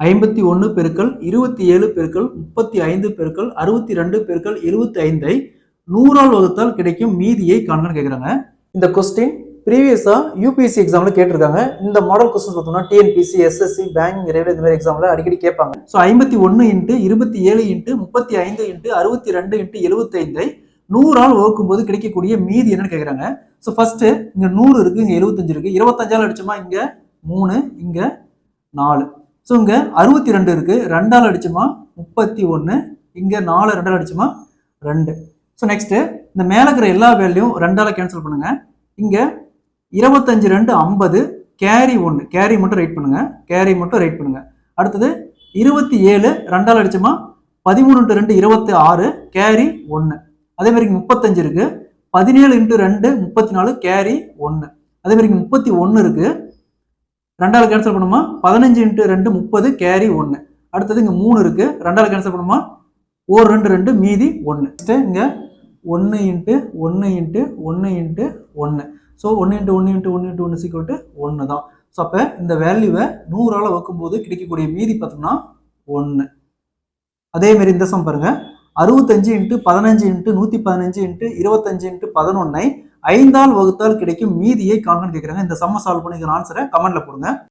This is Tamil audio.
ஐம்பத்தி ஒன்று பெருக்கள் இருபத்தி ஏழு பெருக்கள் முப்பத்தி ஐந்து பெருக்கள் அறுபத்தி ரெண்டு பெருக்கள் எழுபத்தி ஐந்தை நூறால் வகுத்தால் கிடைக்கும் மீதியை காண்கன்னு கேட்குறாங்க இந்த கொஸ்டின் ப்ரீவியஸாக யூபிஎஸ்சி எக்ஸாமில் கேட்டிருக்காங்க. இந்த மாடல் கொஸ்டின் பார்த்தோம்னா டிஎன்பிசி எஸ்எஸ்சி பேங்கிங் ரயில்வே இந்த மாதிரி எக்ஸாமில் அடிக்கடி கேட்பாங்க. ஸோ ஐம்பத்தி ஒன்று இன்ட்டு இருபத்தி ஏழு இன்ட்டு முப்பத்தி ஐந்து இன்ட்டு அறுபத்தி ரெண்டு இன்ட்டு எழுபத்தைந்தை நூறால் வகுக்கும் போது கிடைக்கக்கூடிய மீதி என்னன்னு கேட்குறாங்க ஸோ ஃபஸ்ட்டு இங்கே நூறு இருக்குது இங்கே எழுபத்தஞ்சு இருக்குது இருபத்தஞ்சால் அடிச்சோமா? இங்கே மூணு இங்கே நாலு. ஸோ இங்கே அறுபத்தி ரெண்டு இருக்குது ரெண்டால் அடிச்சோமா? முப்பத்தி ஒன்று இங்கே நாலு ரெண்டால் அடிச்சோமா? ரெண்டு. ஸோ நெக்ஸ்ட்டு இந்த மேலே இருக்கிற எல்லா வேலையும் ரெண்டால் கேன்சல் பண்ணுங்கள் இங்கே இருபத்தஞ்சு ரெண்டு ஐம்பது கேரி ஒன்று கேரி மட்டும் ரைட் பண்ணுங்கள் கேரி மட்டும் ரைட் பண்ணுங்கள் அடுத்தது இருபத்தி ஏழு ரெண்டால் அடிச்சோமா? பதிமூணு இன்ட்டு ரெண்டு இருபத்தி ஆறு கேரி ஒன்று அதே மாதிரி முப்பத்தஞ்சு இருக்குது பதினேழு இன்ட்டு ரெண்டு முப்பத்தி நாலு கேரி ஒன்று அதே மாதிரி முப்பத்தி ஒன்று இருக்குது ரெண்டாவது கேன்சல் பண்ணுமா? பதினஞ்சு இன்ட்டு ரெண்டு முப்பது கேரி ஒன்று அடுத்தது இங்கே மூணு இருக்குது ரெண்டாவது கேன்சல் பண்ணுமா? ஒரு ரெண்டு ரெண்டு மீதி ஒன்று இங்கே ஒன்று இன்ட்டு ஒன்று இன்ட்டு ஒன்று இன்ட்டு ஒன்று ஸோ ஒன்று இன்ட்டு ஒன்று இன்ட்டு ஒன்று இன்ட்டு ஒன்று சீக்கிரம் ஒன்று தான். ஸோ அப்போ இந்த வேல்யூவை நூறால் வைக்கும்போது கிடைக்கக்கூடிய மீதி பார்த்தோம்னா ஒன்று அதே மாதிரி இந்த சம் பாருங்கள் அறுபத்தஞ்சு இன்ட்டு பதினஞ்சு இன்ட்டு நூற்றி பதினஞ்சு இன்ட்டு இருபத்தஞ்சு இன்ட்டு பதினொன்னை ஐந்தால் வகுத்தால் கிடைக்கும் மீதியை காண்கன்னு கேட்குறாங்க இந்த சம்ம சால்வ் பண்ணி ஆன்சரை கமெண்ட்ல போடுங்க.